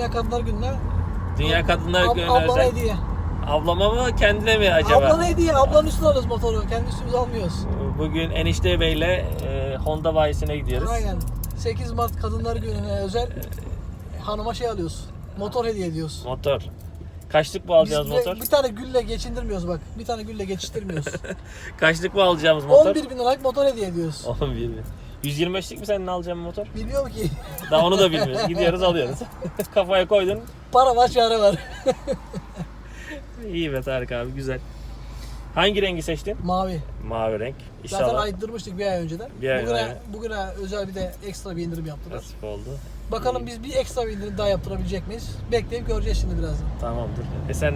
Dünya Kadınlar Günü'ne Dünya Kadınlar ab- Günü'ne ablana özel. hediye. Ablama mı kendine mi acaba? Ablana hediye. Ablanın üstüne alıyoruz motoru. Kendi üstümüze almıyoruz. Bugün Enişte Bey'le e, Honda bayisine gidiyoruz. Aynen. 8 Mart Kadınlar Günü'ne özel hanıma şey alıyoruz. Motor hediye ediyoruz. Motor. Kaçlık bu Biz alacağımız de motor? bir tane gülle geçindirmiyoruz bak. Bir tane gülle geçiştirmiyoruz. Kaçlık bu alacağımız motor? 11 bin liralık motor hediye ediyoruz. 11 bin. 125'lik mi senin alacağın motor? Bilmiyorum ki. Daha onu da bilmiyoruz. Gidiyoruz alıyoruz. Kafaya koydun. Para var çare var. İyi be Tarık abi güzel. Hangi rengi seçtin? Mavi. Mavi renk. Zaten İnşallah ayıttırmıştık bir ay önceden. Bir ay, bugüne, aynen. bugüne özel bir de ekstra bir indirim yaptılar. nasip oldu. Bakalım biz bir ekstra bir indirim daha yaptırabilecek miyiz? Bekleyip göreceğiz şimdi birazdan. Tamamdır. E sen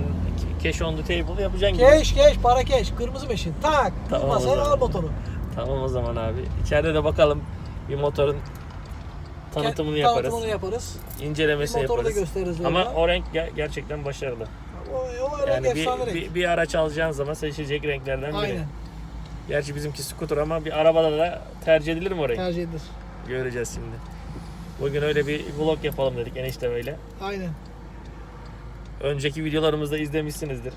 cash on the table yapacaksın. Keş keş para keş kırmızı meşin tak Tamam, zaman. al motoru. Tamam o zaman abi. İçeride de bakalım bir motorun tanıtımını yaparız. Tanıtımını yaparız. İncelemesini Motoru da yaparız. gösteririz. Ama orada. o renk ger- gerçekten başarılı. o, o renk Yani efsane bir, renk. bir, bir araç alacağın zaman seçilecek renklerden biri. Aynen Gerçi bizimki scooter ama bir arabada da tercih edilir mi o renk? tercih edilir. Göreceğiz şimdi. Bugün öyle bir vlog yapalım dedik enişte böyle. Aynen. Önceki videolarımızda izlemişsinizdir.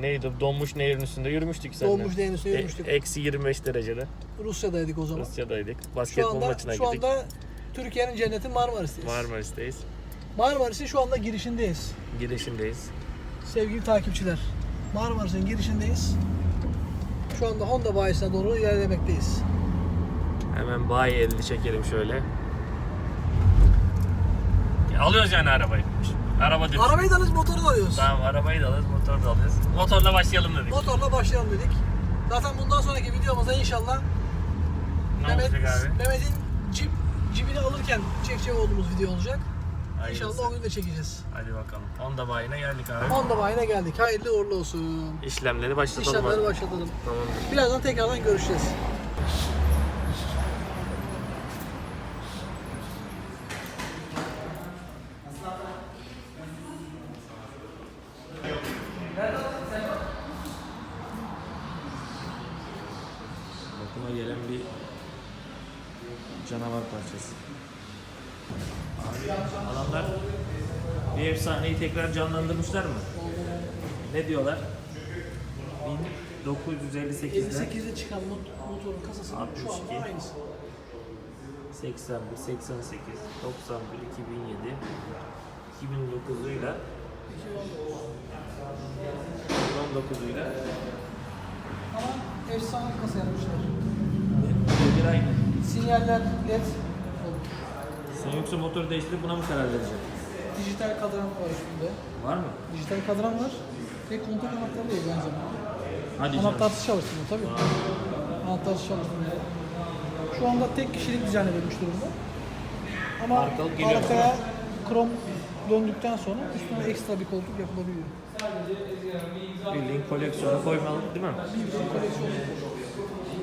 Neydi? Donmuş nehrin üstünde yürümüştük seninle. Donmuş nehrin üstünde yürümüştük. E- eksi 25 derecede. Rusya'daydık o zaman. Rusya'daydık. Şu Basketbol anda, maçına şu gittik. anda Türkiye'nin cenneti Marmaris'teyiz. Marmaris'teyiz. Marmaris'in şu anda girişindeyiz. Girişindeyiz. Sevgili takipçiler. Marmaris'in girişindeyiz. Şu anda Honda bayisine doğru ilerlemekteyiz. Hemen bayi elini çekelim şöyle. Ya, Alıyoruz yani arabayı. Araba diyoruz. Arabayı da alırız, motoru da alıyoruz. Tamam arabayı da alırız, motoru da alırız. Motorla başlayalım dedik. Motorla başlayalım dedik. Zaten bundan sonraki videomuzda inşallah Ne Mehmet? Mehmet'in cip, cibini alırken çekecek olduğumuz video olacak. Hayırlısı. İnşallah o gün de çekeceğiz. Hadi bakalım. Honda bayine geldik abi. Honda bayine geldik. Hayırlı uğurlu olsun. İşlemleri başlatalım. İşlemleri abi. başlatalım. Tamamdır. Birazdan tekrardan görüşeceğiz. Bakıma gelen bir canavar parçası. Adamlar bir efsaneyi tekrar canlandırmışlar mı? Ne diyorlar? 1958'de 58'de çıkan mot- motorun kasasının şu 62. anda aynısı. 81, 88, 91, 2007, 2009'uyla 2019'uyla Ama efsane kasa yapmışlar. bir aynı. Sinyaller led olmuş. Sen yoksa motoru değiştirip buna mı karar vereceksin? Dijital kadran var üstünde. Var mı? Dijital kadran var. Ve kontak anahtarı değil zamanda. Hadi canım. Anahtarsız çalıştırma tabii. Anahtarsız çalıştırma. Şu anda tek kişilik dizayn edilmiş durumda. Ama Arkalık geliyor. arkaya krom döndükten sonra üstüne ekstra bir koltuk yapılabiliyor. Bildiğin koleksiyonu koymalı değil mi? Bildiğin koleksiyon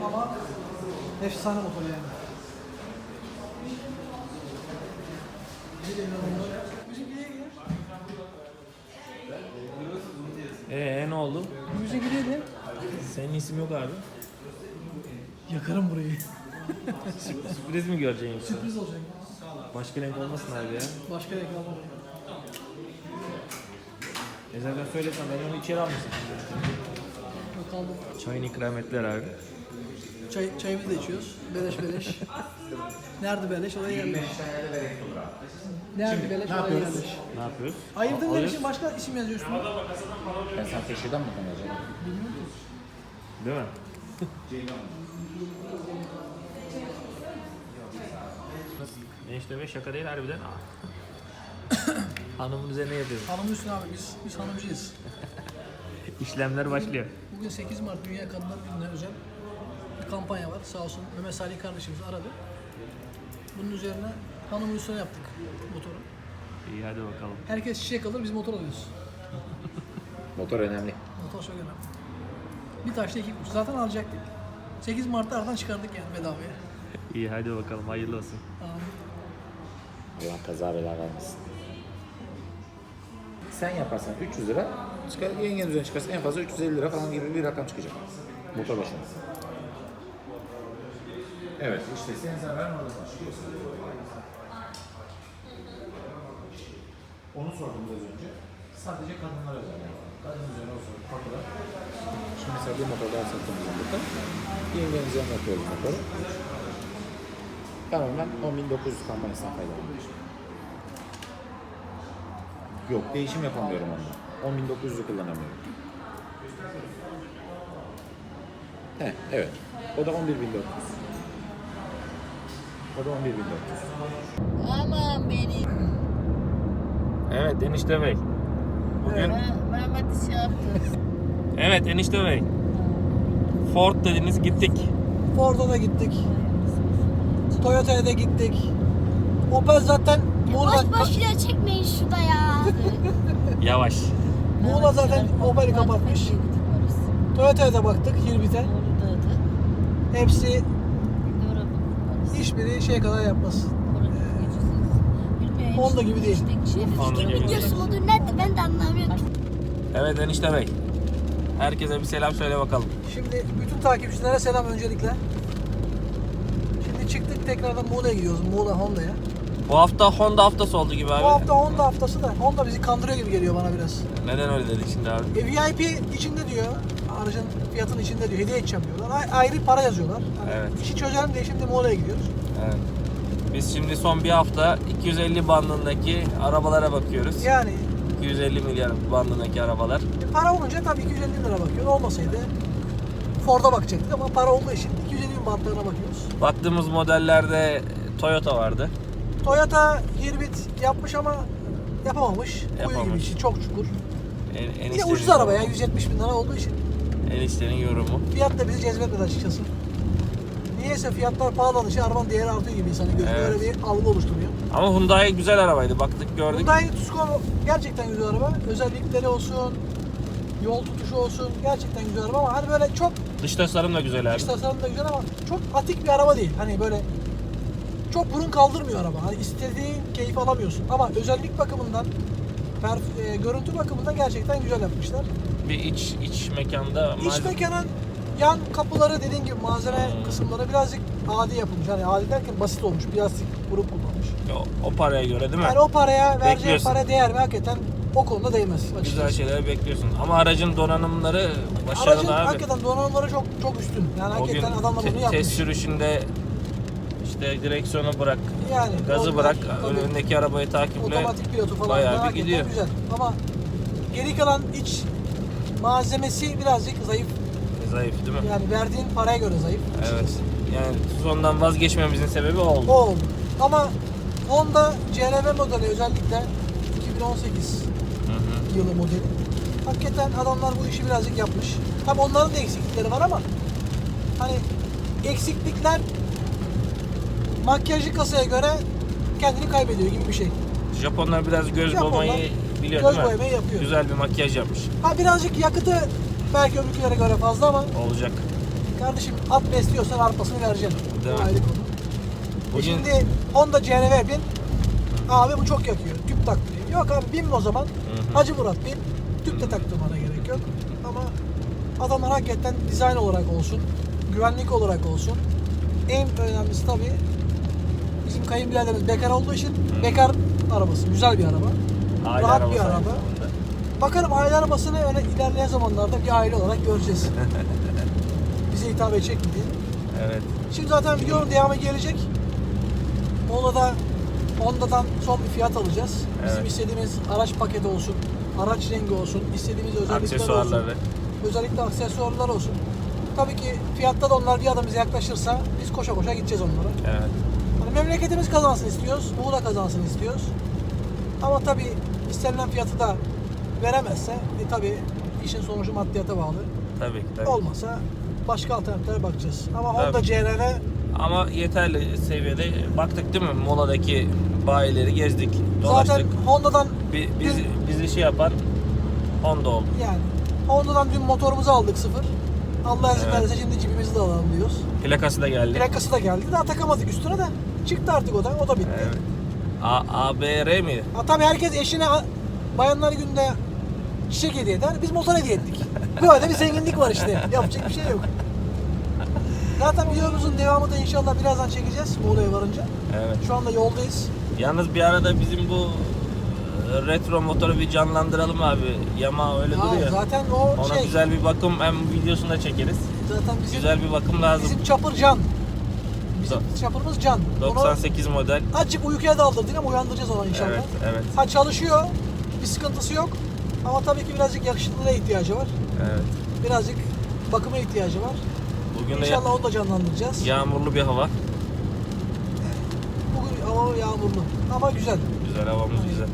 ama efsane motor yani. Müzik girer. Ee ne oldu? Müzik girer Senin isim yok abi. Yakarım burayı. Sürpriz mi göreceksin yoksa? Sürpriz olacak. Başka renk olmasın abi ya. Başka reklam var. E zaten söylesem ben onu içeri almıştım. Yok aldım. Çayını ikram ettiler abi. Çay, çayımızı da içiyoruz. Beleş beleş. Nerede beleş? Oraya yerleş. Nerede beleş? Oraya yerleş. Ne yapıyoruz? Ayırdığın Alıyoruz. belešin başka isim yazıyor üstüne. Ben sana teşhirden mi tanıyacağım? Değil mi? Enişte be şaka değil harbiden. Hanımın üzerine yapıyoruz. Hanım üstüne abi biz, biz hanımcıyız. İşlemler başlıyor. Bugün 8 Mart Dünya Kadınlar Günü'ne özel bir kampanya var. Sağ olsun Mehmet Salih kardeşimiz aradı. Bunun üzerine hanımın üstüne yaptık motoru. İyi hadi bakalım. Herkes çiçek alır biz motor alıyoruz. Motor önemli. Motor çok önemli. Bir taşla iki kuş. Zaten alacaktık. 8 Mart'ta aradan çıkardık yani bedavaya. İyi hadi bakalım hayırlı olsun. Amin. Allah kaza bela vermesin. Sen yaparsan 300 lira, çıkar, yengen üzerine çıkarsa en fazla 350 lira falan gibi bir rakam çıkacak. Motor başına. Evet, işte sen orada var. Onu sordum biraz önce. Sadece kadınlar özel. yani. Kadın üzerine olsun kapılar. Şimdi mesela bir motor daha sattığımız burada. Yengen üzerine yapıyoruz motoru. Tamamen 10.900 kampanyasından faydalanıyoruz. Yok değişim yapamıyorum onda. 10.900'ü kullanamıyorum. He, evet. O da 11.400. O da 11.400. Aman benim. Evet enişte bey. Bugün Mehmet şey yaptı. evet enişte bey. Ford dediniz gittik. Ford'a da gittik. Toyota'ya da gittik. Opel zaten Muğla, Boş boş çekmeyin şurada ya. Yavaş. Muğla zaten Opel'i kapatmış. Toyota'ya da baktık, Hirbit'e. Hepsi hiçbiri şey kadar yapmaz. Honda gibi değil. Honda gibi. Nerede ben de anlamıyorum. Evet enişte bey. Herkese bir selam söyle bakalım. Şimdi bütün takipçilere selam öncelikle. Şimdi çıktık tekrardan Muğla'ya gidiyoruz. Muğla Honda'ya. Bu hafta Honda haftası oldu gibi abi. Bu hafta Honda haftası da Honda bizi kandırıyor gibi geliyor bana biraz. Neden öyle dedik şimdi abi? E, VIP içinde diyor. Aracın fiyatının içinde diyor. Hediye edeceğim diyorlar. A- ayrı para yazıyorlar. Hani Evet. İşi çözelim diye şimdi Muğla'ya gidiyoruz. Evet. Biz şimdi son bir hafta 250 bandındaki arabalara bakıyoruz. Yani 250 milyar bandındaki arabalar. e, para olunca tabii 250 lira bakıyor. Olmasaydı Ford'a bakacaktık ama para olduğu için 250 bin bantlarına bakıyoruz. Baktığımız modellerde Toyota vardı. Toyota Hirbit yapmış ama yapamamış. Kuyu gibi Yapamamış. içi çok çukur. En, Bir de eniştenin, ucuz araba ya 170 bin lira olduğu için. eniştenin yorumu. Fiyat da bizi cezbetmedi açıkçası. Niyeyse fiyatlar pahalanınca arabanın değeri artıyor gibi insanın gözünde Evet. öyle bir algı oluşturuyor. Ama Hyundai güzel arabaydı. Baktık gördük. Hyundai Tucson gerçekten güzel araba. Özellikleri olsun, yol tutuşu olsun gerçekten güzel araba ama hani böyle çok Dış tasarım da güzel abi. iç tasarım da güzel ama çok atik bir araba değil. Hani böyle çok burun kaldırmıyor araba. Hani istediğin keyif alamıyorsun. Ama özellik bakımından, perf- e, görüntü bakımından gerçekten güzel yapmışlar. Bir iç iç mekanda İç malzeme- mekanın yan kapıları dediğin gibi malzeme Hmm. kısımları birazcık adi yapılmış. Hani adi derken basit olmuş. Plastik burun kullanmış. o, o paraya göre değil mi? Yani o paraya vereceği Bekliyorsun. para değer mi? Hakikaten o konuda değmez. Güzel açıkçası. şeyler bekliyorsun. Ama aracın donanımları başarılı Aracın abi. hakikaten donanımları çok çok üstün. Yani O gün hakikaten adamlar te- bunu yapmış. test sürüşünde işte direksiyonu bırak, Yani gazı onlar bırak, tabii önündeki arabayı takiple otomatik pilotu falan bayağı bir gidiyor. güzel. Ama geri kalan iç malzemesi birazcık zayıf. zayıf değil mi? Yani verdiğin paraya göre zayıf. Evet. Yani Tucson'dan vazgeçmemizin sebebi o oldu. O oldu. Ama Honda CRV modeli özellikle 2018 Hı hı. yılı modeli. Hakikaten adamlar bu işi birazcık yapmış. Tabi onların da eksiklikleri var ama hani eksiklikler makyajlı kasaya göre kendini kaybediyor gibi bir şey. Japonlar biraz göz Japonlar boyamayı biliyor göz değil mi? boyamayı yapıyor. Güzel bir makyaj yapmış. Ha birazcık yakıtı belki öbürkülere göre fazla ama Olacak. kardeşim at besliyorsan arpasını vereceksin. Değil mi? ayrı konu. E Bugün Şimdi Honda CRV bin. Abi bu çok yakıyor. Tüp tak diyor. Yok abi binme o zaman. hı. Hacı Murat bin. Tüp de taktırmana gerek yok. Ama adamlar hakikaten dizayn olarak olsun, güvenlik olarak olsun. En önemlisi tabii bizim kayınbiraderimiz bekar olduğu için bekar arabası. Güzel bir araba. aile rahat arabası bir aynı araba. zamanda. Bakalım aile arabasını öyle ilerleyen zamanlarda bir aile olarak göreceğiz. Bize hitap edecek mi diye. Evet. Şimdi zaten videonun devamı gelecek. Muğla'da Honda'dan son bir fiyat alacağız. Bizim Evet. istediğimiz araç paketi olsun, araç rengi olsun, istediğimiz özellikler olsun. Aksesuarları. Özellikle aksesuarlar olsun. Tabii ki fiyatta da onlar bir adım bize yaklaşırsa biz koşa koşa gideceğiz onlara. Evet. Memleketimiz kazansın istiyoruz, Muğla kazansın istiyoruz. Ama tabii istenilen fiyatı da veremezse e tabii işin sonucu maddiyata bağlı. Tabii ki tabii. Olmasa başka alternatiflere bakacağız. Ama Tabii. Honda CRV Ama yeterli seviyede baktık değil mi? Mola'daki bayileri gezdik, dolaştık. zaten Honda'dan Bi- biz, bizi şey yapan Honda oldu. yani Honda'dan dün motorumuzu aldık sıfır. Allah izin Evet. verirse şimdi cibimizi de alalım diyoruz. Plakası da geldi. Plakası da geldi. Daha takamadık üstüne de. Çıktı artık o da. O da bitti. Evet. A ABR mi? Ha, tabii herkes eşine bayanlar günde çiçek hediye eder. Biz motor hediye ettik. Böyle bir zenginlik var işte. Yapacak bir şey yok. Zaten videomuzun devamı da inşallah birazdan çekeceğiz Muğla'ya varınca. Evet. Şu anda yoldayız. Yalnız bir arada bizim bu retro motoru bir canlandıralım abi. Yama öyle Ya duruyor. zaten o Ona şey güzel bir bakım hem videosunu da çekeriz. zaten bizim Güzel bir bakım lazım. bizim çapır can. Bizim çapırımız can. Onu 98 model. azıcık uykuya daldırdın ama uyandıracağız onu inşallah. Evet, evet. Ha çalışıyor. Bir sıkıntısı yok. Ama tabii ki birazcık yakışıklılığa ihtiyacı var. Evet. Birazcık bakıma ihtiyacı var. Bugün de İnşallah onu da canlandıracağız. yağmurlu bir hava. Bugün hava yağmurlu. Ama güzel. Güzel havamız güzel.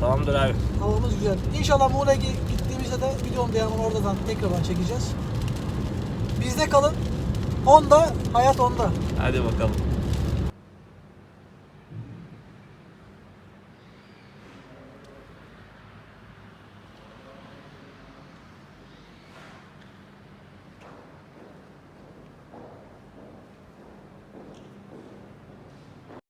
Tamamdır abi. Havamız güzel. İnşallah Muğla'ya gi- gittiğimizde de videonun devamını oradan tekrardan çekeceğiz. Bizde kalın. Onda, hayat onda. Hadi bakalım.